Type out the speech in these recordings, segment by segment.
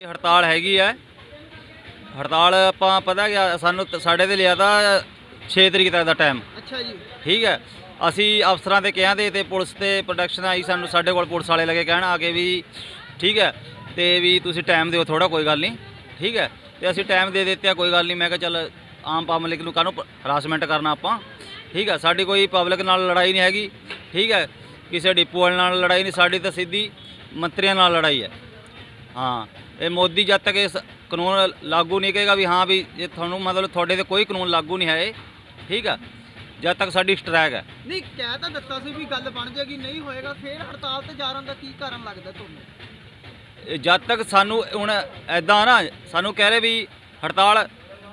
ਹੜਤਾਲ ਹੈਗੀ ਹੈ ਹੜਤਾਲ ਆਪਾਂ ਪਤਾ ਕਿ ਸਾਨੂੰ ਤ- ਸਾਡੇ ਤੇ ਲਿਆ ਤਾਂ 6 ਤਰੀਕ ਤੱਕ ਦਾ ਟਾਈਮ ਅੱਛਾ ਜੀ। ਠੀਕ ਹੈ ਅਸੀਂ ਅਫਸਰਾਂ ਤੇ ਕਿਹਾ ਦੇ ਤੇ ਪੁਲਿਸ ਤੇ ਪ੍ਰੋਡਕਸ਼ਨ ਆਈ ਸਾਨੂੰ ਸਾਡੇ ਕੋਲ ਪੁਲਿਸ ਵਾਲੇ ਲੱਗੇ ਕਹਿਣ ਆ ਕੇ ਵੀ ਠੀਕ ਹੈ ਤੇ ਵੀ ਤੁਸੀਂ ਟਾਈਮ ਦਿਓ ਥੋੜਾ ਕੋਈ ਗੱਲ ਨਹੀਂ। ਠੀਕ ਹੈ ਤੇ ਅਸੀਂ ਟਾਈਮ ਦੇ ਦਿੱਤਾ ਕੋਈ ਗੱਲ ਨਹੀਂ ਮੈਂ ਕਿਹਾ ਚੱਲ ਆਮ ਪਬਲਿਕ ਨੂੰ ਕਾਹਨੂੰ ਹਰਾਸਮੈਂਟ ਕਰਨਾ ਆਪਾਂ। ਠੀਕ ਹੈ ਸਾਡੀ ਕੋਈ ਪਬਲਿਕ ਨਾਲ ਲੜਾਈ ਨਹੀਂ ਹੈਗੀ। ਠੀਕ ਹੈ ਕਿਸੇ ਡਿਪੂ ਵਾਲੇ ਨਾਲ ਲੜਾਈ ਨਹੀਂ ਸਾਡੀ ਤਾਂ ਸਿੱਧੀ ਮੰਤਰੀਆਂ ਨਾਲ ਲੜਾਈ ਹੈ ਹਾਂ ਇਹ ਮੋਦੀ ਜਦ ਤੱਕ ਇਸ ਕਾਨੂੰਨ ਲਾਗੂ ਨਹੀਂ ਕਰੇਗਾ ਵੀ ਹਾਂ ਵੀ ਇਹ ਤੁਹਾਨੂੰ ਮਤਲਬ ਤੁਹਾਡੇ ਤੇ ਕੋਈ ਕਾਨੂੰਨ ਲਾਗੂ ਨਹੀਂ ਹੈ ਇਹ ਠੀਕ ਹੈ ਜਦ ਤੱਕ ਸਾਡੀ ਸਟ੍ਰੈਕ ਹੈ ਨਹੀਂ ਕਹਿ ਤਾਂ ਦਿੱਤਾ ਸੀ ਵੀ ਗੱਲ ਬਣ ਜਾਏਗੀ ਨਹੀਂ ਹੋਏਗਾ ਫੇਰ ਹੜਤਾਲ ਤੇ ਜਾਣ ਦਾ ਕੀ ਕਾਰਨ ਲੱਗਦਾ ਤੁਹਾਨੂੰ? ਇਹ ਜਦ ਤੱਕ ਸਾਨੂੰ ਹੁਣ ਐਦਾਂ ਨਾ ਸਾਨੂੰ ਕਹਿ ਰਹੇ ਵੀ ਹੜਤਾਲ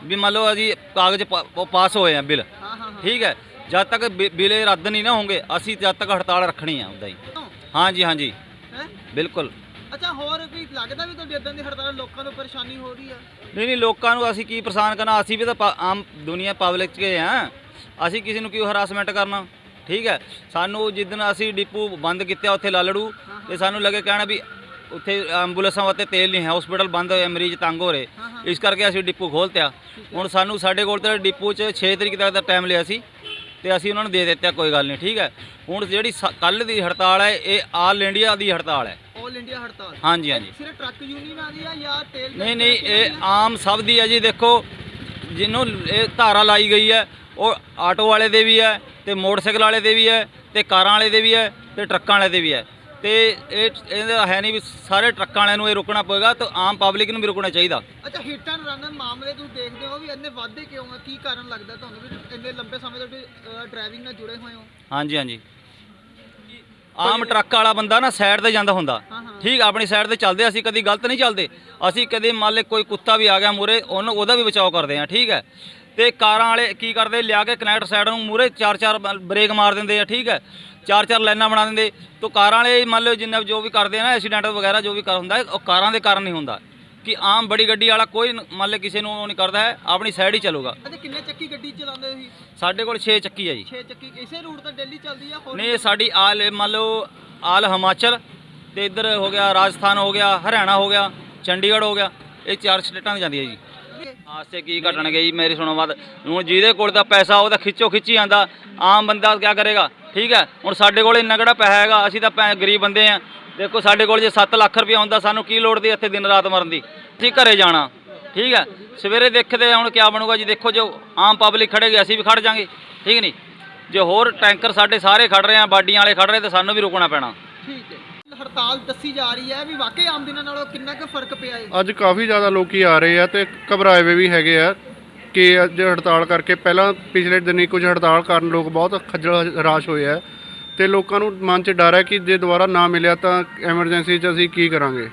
ਵੀ ਮੰਨ ਲਓ ਅਸੀਂ ਕਾਗਜ਼ ਪਾ- ਉਹ ਪਾਸ ਹੋਏ ਆ ਬਿੱਲ ਹਾਂ ਹਾਂ ਹਾਂ। ਠੀਕ ਹੈ ਜਦ ਤੱਕ ਬਿ- ਬਿੱਲ ਇਹ ਰੱਦ ਨਹੀਂ ਨਾ ਹੋਣਗੇ ਅਸੀਂ ਜਦ ਤੱਕ ਹੜਤਾਲ ਰੱਖਣੀ ਆ ਉਦਾਂ ਹੀ। ਹਾਂਜੀ ਹਾਂਜੀ। ਹੈ? ਬਿਲਕੁਲ। ਅੱਛਾ ਹੋਰ ਵੀ ਲੱਗਦਾ ਵੀ ਤੁਹਾਡੀ ਇਦਾਂ ਦੀ ਹੜਤਾਲ ਲੋਕਾਂ ਨੂੰ ਪਰੇਸ਼ਾਨੀ ਹੋ ਰਹੀ ਆ? ਨਹੀਂ ਨਹੀਂ ਲੋਕਾਂ ਨੂੰ ਅਸੀਂ ਕੀ ਪਰੇਸ਼ਾਨ ਕਰਨਾ? ਅਸੀਂ ਵੀ ਤਾਂ ਪ- ਆਮ ਦੁਨੀਆ ਪਬਲਿਕ 'ਚ ਗਏ ਆ। ਅਸੀਂ ਕਿਸੇ ਨੂੰ ਕਿਉਂ ਹਰਾਸਮੈਂਟ ਕਰਨਾ? ਠੀਕ ਹੈ। ਸਾਨੂੰ ਜਿੱਦਣ ਅਸੀਂ ਡਿਪੂ ਬੰਦ ਕੀਤਾ ਉੱਥੇ ਲਾਲੜੂ ਤੇ ਸਾਨੂੰ ਲੱਗੇ ਕਹਿਣਾ ਵੀ ਉੱਥੇ ਐਂਬੂਲੈਂਸਾਂ ਵਾਸਤੇ ਤੇਲ ਨਹੀਂ ਹੈ ਹਸਪੀਟਲ ਬੰਦ ਹੋਏ ਮਰੀਜ਼ ਤੰਗ ਹੋ ਰਹੇ। ਹਾਂ ਹਾਂ। ਇਸ ਕਰਕੇ ਅਸੀਂ ਡਿਪੂ ਖੋਲ੍ਹਤਿਆ। ਹੁਣ ਸਾਨੂੰ ਸਾਡੇ ਕੋਲ ਤਾਂ ਡਿਪੂ 'ਚ 6 ਤਰੀਕ ਤੱਕ ਦਾ ਟਾਈਮ ਲਿਆ ਸੀ। ਤੇ ਅਸੀਂ ਉਹਨਾਂ ਨੂੰ ਦੇ ਦਿੱਤਾ ਕੋਈ ਗੱਲ ਨਹੀਂ ਠੀਕ ਹੈ? ਹੁਣ ਜਿਹੜੀ ਕੱਲ ਦੀ ਹੜਤਾਲ ਹੈ ਇਹ ਆਲ ਇੰਡੀਆ ਦੀ ਹੜਤਾਲ ਹੈ। 올 ਇੰਡੀਆ ਹੜਤਾਲ? ਹਾਂਜੀ ਹਾਂਜੀ। ਸਿਰਫ ਟਰੱਕ ਯੂਨੀਅਨਾਂ ਦੀ ਆ ਜਾਂ ਤੇਲ ਨਹੀਂ ਨਹੀਂ ਇਹ ਆਮ ਸਭ ਦੀ ਹੈ ਜੀ ਦੇਖੋ ਜਿਹਨੂੰ ਇਹ ਧਾਰਾ ਲਾਈ ਗਈ ਹੈ ਉਹ ਆਟੋ ਵਾਲੇ ਦੇ ਵੀ ਹੈ ਤੇ ਮੋਟਰਸਾਈਕਲ ਵਾਲੇ ਦੇ ਵੀ ਹੈ ਤੇ ਕਾਰਾਂ ਵਾਲੇ ਦੇ ਵੀ ਹੈ ਤੇ ਟਰੱਕਾਂ ਵਾਲੇ ਦੇ ਵੀ ਹੈ। ਤੇ ਇਹ ਇਹਦਾ ਹੈ ਨਹੀਂ ਵੀ ਸਾਰੇ ਟਰੱਕਾਂ ਵਾਲਿਆਂ ਨੂੰ ਇਹ ਰੁਕਣਾ ਪਏਗਾ ਤੇ ਆਮ ਪਬਲਿਕ ਨੂੰ ਵੀ ਰੁਕਣਾ ਚਾਹੀਦਾ। ਅੱਛਾ ਹਿੱਟ ਐਂਡ ਰਨ ਮਾਮਲੇ ਤੁਸੀਂ ਦੇਖਦੇ ਹੋ ਵੀ ਇੰਨੇ ਵਾਧੇ ਕਿਉਂ ਆ? ਕੀ ਕਾਰਨ ਲੱਗਦਾ ਤੁਹਾਨੂੰ ਵੀ ਇੰਨੇ ਲੰਬੇ ਸਮੇਂ ਤੋਂ ਡਰਾਈਵਿੰਗ ਨਾਲ ਜੁੜੇ ਹੋਏ ਹੋ? ਹਾਂਜੀ ਹਾਂਜੀ। ਆਮ ਟਰੱਕ ਵਾਲਾ ਬੰਦਾ ਨਾ ਸਾਈਡ ਤੇ ਜਾਂਦਾ ਹੁੰਦਾ। ਠੀਕ ਆਪਣੀ ਸਾਈਡ ਤੇ ਚੱਲਦੇ ਅਸੀਂ ਕਦੀ ਗਲਤ ਨਹੀਂ ਚੱਲਦੇ। ਅਸੀਂ ਕਦੇ ਮੰਨ ਲੈ ਕੋਈ ਕੁੱਤਾ ਵੀ ਆ ਗਿਆ ਮੂਰੇ ਉਹਨੂੰ ਉਹਦਾ ਵੀ ਬਚਾਅ ਕਰਦੇ ਆ ਠੀਕ ਹੈ। ਤੇ ਕਾਰਾਂ ਵਾਲੇ ਕੀ ਕਰਦੇ ਲਿਆ ਕੇ ਕਨੈਕਟ ਸਾਈਡ ਨੂੰ ਮੂਰੇ ਚਾਰ ਚਾਰ ਬ੍ਰੇਕ ਮਾਰ ਦਿੰਦੇ ਆ ਠੀਕ ਹੈ। ਚਾਰ ਚਾਰ ਲਾਈਨਾਂ ਬਣਾ ਦਿੰਦੇ। ਤੋਂ ਕਾਰਾਂ ਵਾਲੇ ਮੰਨ ਲਓ ਜਿੰਨਾ ਜੋ ਵੀ ਕਰਦੇ ਆ ਨਾ ਐਕਸੀਡੈਂਟ ਵਗੈਰਾ ਜੋ ਵੀ ਕਰ ਹੁੰਦਾ ਹੈ, ਉਹ ਕਾਰਾਂ ਦੇ ਕਾਰਨ ਨਹੀਂ ਹੁੰਦਾ। ਕਿ ਆਮ ਬੜੀ ਗੱਡੀ ਵਾਲਾ ਕੋਈ ਮੰਨ ਲੈ ਕਿਸੇ ਨੂੰ ਉਹ ਨਹੀਂ ਕਰਦਾ ਹੈ ਆਪਣੀ ਸਾਈਡ ਹੀ ਚੱਲੂਗਾ। ਅੱਛਾ ਕਿੰਨੇ ਚੱਕੀ ਗੱਡੀ ਚਲਾਉਂਦੇ ਸੀ ਸਾਡੇ ਕੋਲ 6 ਚੱਕੀ ਹੈ ਜੀ। 6 ਚੱਕੀ ਇਸੇ ਰੂਟ ਤੇ ਡੇਲੀ ਚੱਲਦੀ ਆ ਹੋਰ ਨਹੀਂ ਸਾਡੀ ਆਲ ਮੰਨ ਲਓ ਆਲ ਹਿਮਾਚਲ ਤੇ ਇੱਧਰ ਹੋ ਗਿਆ ਰਾਜਸਥਾਨ ਹੋ ਗਿਆ ਹਰਿਆਣਾ ਹੋ ਗਿਆ ਚੰਡੀਗੜ੍ਹ ਹੋ ਗਿਆ ਇਹ ਚਾਰ ਸਟੇਟਾਂ 'ਤੇ ਜਾਂਦੀ ਹੈ ਜੀ। ਆਸਤੇ ਕੀ ਘਟਣਗੇ ਗਈ ਮੇਰੀ ਸੁਣੋ ਬਾਤ। ਹੁਣ ਜਿਹਦੇ ਕੋਲ ਤਾਂ ਪੈਸਾ, ਉਹ ਤਾਂ ਖਿੱਚੋ ਖਿੱਚੀ ਆਂਦਾ ਆਮ ਬੰਦਾ ਕੀ ਕਰੇਗਾ? ਠੀਕ ਹੈ, ਹੁਣ ਸਾਡੇ ਕੋਲ ਇੰਨਾ ਕਿਹੜਾ ਪੈਸਾ ਹੈਗਾ? ਅਸੀਂ ਤਾਂ ਪੈ ਗਰੀਬ ਬੰਦੇ ਆ। ਦੇਖੋ, ਸਾਡੇ ਕੋਲ ਜੇ 7 ਲੱਖ ਰੁਪਏ ਹੁੰਦਾ, ਸਾਨੂੰ ਕੀ ਲੋੜ ਦੀ ਇੱਥੇ ਦਿਨ ਰਾਤ ਮਰਨ ਦੀ? ਅਸੀਂ ਘਰੇ ਜਾਣਾ। ਠੀਕ ਹੈ, ਸਵੇਰੇ ਦੇਖਦੇ ਹਾਂ ਹੁਣ ਕੀ ਬਣੂਗਾ ਜੀ। ਦੇਖੋ, ਜੋ ਆਮ ਪਬਲਿਕ ਖੜੇਗੀ ਅਸੀਂ ਵੀ ਖੜ ਜਾਾਂਗੇ। ਠੀਕ ਨਹੀਂ? ਜੇ ਹੋਰ ਟੈਂਕਰ ਸਾਡੇ ਸਾਰੇ ਖੜ ਰਹੇ ਆ, ਬਾਡੀਆਂ ਵਾਲੇ ਖੜ ਰਹੇ, ਤੇ ਸਾਨੂੰ ਵੀ ਰੁਕਣਾ ਪੈਣਾ। ਠੀਕ ਹੈ। ਹੜਤਾਲ ਦੱਸੀ ਜਾ ਰਹੀ ਹੈ ਵੀ ਵਾਕਈ ਆਮ ਦਿਨਾਂ ਨਾਲੋਂ ਕਿੰਨਾ ਕੁ ਫ਼ਰਕ ਪਿਆ ਹੈ? ਅੱਜ ਕਾਫੀ ਜ਼ਿਆਦਾ ਲੋਕੀ ਆ ਰਹੇ ਆ ਤੇ ਘਬਰਾਏ ਹੋਏ ਵੀ ਹੈਗੇ ਆ ਕਿ ਅੱਜ ਹੜਤਾਲ ਕਰਕੇ ਪਹਿਲਾਂ ਪਿਛਲੇ ਦਿਨੀ ਕੁਝ ਹੜਤਾਲ ਕਾਰਨ ਲੋਕ ਬਹੁਤ ਖੱਜਲ ਹਰਾਸ਼ ਹੋਏ ਆ ਤੇ ਲੋਕਾਂ ਨੂੰ ਮਨ 'ਚ ਡਰ ਹੈ ਕਿ ਜੇ ਦੁਬਾਰਾ ਨਾ ਮਿਲਿਆ ਤਾਂ ਐਮਰਜੈਂਸੀ 'ਚ ਅਸੀਂ ਕੀ ਕਰਾਂਗੇ?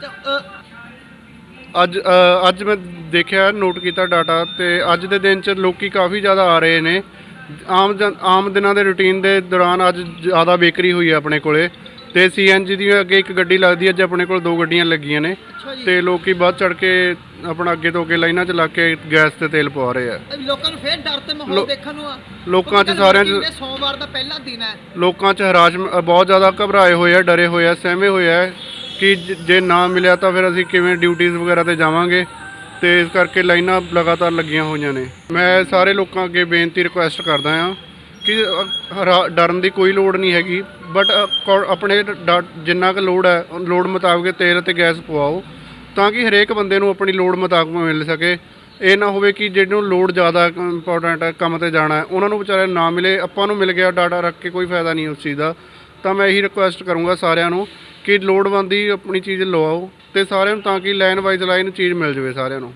ਤਾਂ, ਅ, ਅੱਜ ਅ, ਅੱਜ ਮੈਂ ਦੇਖਿਆ ਨੋਟ ਕੀਤਾ ਡਾਟਾ ਤੇ ਅੱਜ ਦੇ ਦਿਨ 'ਚ ਲੋਕੀ ਕਾਫੀ ਜ਼ਿਆਦਾ ਆ ਰਹੇ ਨੇ। ਆਮ ਜਨ- ਆਮ ਦਿਨਾਂ ਦੇ ਰੁਟੀਨ ਦੇ ਦੌਰਾਨ ਅੱਜ ਜ਼ਿਆਦਾ ਬੇਕਰੀ ਹੋਈ ਹੈ ਆਪਣੇ ਕੋਲੇ। ਤੇ ਸੀਐਨਜੀ ਦੀ ਅੱਗੇ ਇੱਕ ਗੱਡੀ ਲੱਗਦੀ ਹੈ ਅੱਜ ਆਪਣੇ ਕੋਲ ਦੋ ਗੱਡੀਆਂ ਲੱਗੀਆਂ ਨੇ। ਜੀ। ਤੇ ਲੋਕੀ ਵੱਧ ਚੜ ਕੇ ਆਪਣਾ ਅੱਗੇ ਤੋਂ ਅੱਗੇ ਲਾਈਨਾਂ 'ਚ ਲੱਗ ਕੇ ਗੈਸ ਤੇ ਤੇਲ ਪਵਾ ਰਹੇ ਆ। ਲੋਕਾਂ ਨੂੰ ਫੇਰ ਡਰ ਤੇ ਮਾਹੌਲ ਲੋ- ਦੇਖਣ ਨੂੰ ਆ। ਲੋਕਾਂ 'ਚ ਸਾਰਿਆਂ 'ਚ ਸੋਮਵਾਰ ਦਾ ਪਹਿਲਾ ਦਿਨ ਹੈ। ਲੋਕਾਂ 'ਚ ਹਰਾਸ਼ ਬਹੁਤ ਜ਼ਿਆਦਾ ਘਬਰਾਏ ਹੋਏ ਆ ਡਰੇ ਹੋਏ ਆ ਸਹਿਮੇ ਹੋਏ ਆ ਕਿ ਜ- ਜੇ ਨਾ ਮਿਲਿਆ ਤਾਂ ਫਿਰ ਅਸੀਂ ਕਿਵੇਂ ਡਿਊਟੀਆਂ ਵਗੈਰਾ ਤੇ ਜਾਵਾਂਗੇ। ਤੇ ਇਸ ਕਰਕੇ ਲਾਈਨਾਂ ਲਗਾਤਾਰ ਲੱਗੀਆਂ ਹੋਈਆਂ ਨੇ। ਮੈਂ ਸਾਰੇ ਲੋਕਾਂ ਅੱਗੇ ਬੇਨਤੀ ਰਿਕੁਐਸਟ ਕਰਦਾ ਆ ਕਿ ਹਰਾ- ਡਰਨ ਦੀ ਕੋਈ ਲੋੜ ਨਹੀਂ ਹੈਗੀ। ਬਟ ਆਪਣੇ ਡਾ, ਜਿੰਨਾ ਕੁ ਲੋੜ ਹੈ ਲੋੜ ਮੁਤਾਬਕ ਤੇਲ ਅਤੇ ਗੈਸ ਪਵਾਓ, ਤਾਂ ਕਿ ਹਰੇਕ ਬੰਦੇ ਨੂੰ ਆਪਣੀ ਲੋੜ ਮੁਤਾਬਕ ਮਿਲ ਸਕੇ। ਇਹ ਨਾ ਹੋਵੇ ਕਿ ਜਿਹਨੂੰ ਲੋੜ ਜ਼ਿਆਦਾ ਇੰਪੋਰਟੈਂਟ ਹੈ, ਕੰਮ ਤੇ ਜਾਣਾ ਹੈ, ਉਹਨਾਂ ਨੂੰ ਵਿਚਾਰੇ ਨਾ ਮਿਲੇ, ਆਪਾਂ ਨੂੰ ਮਿਲ ਗਿਆ, ਡਾਟਾ ਰੱਖ ਕੇ ਕੋਈ ਫਾਇਦਾ ਨਹੀਂ ਉਸ ਚੀਜ਼ ਦਾ। ਤਾਂ ਮੈਂ ਇਹੀ ਰਿਕੁਐਸਟ ਕਰੂੰਗਾ ਸਾਰਿਆਂ ਨੂੰ ਕਿ ਲੋੜਵੰਦੀ ਆਪਣੀ ਚੀਜ਼ ਲਵਾਓ ਤੇ ਸਾਰਿਆਂ ਨੂੰ ਤਾਂ ਕਿ ਲਾਈਨ ਵਾਈਜ਼ ਲਾਈਨ ਚੀਜ਼ ਮਿਲ ਜਾਵੇ ਸਾਰਿਆਂ ਨੂੰ।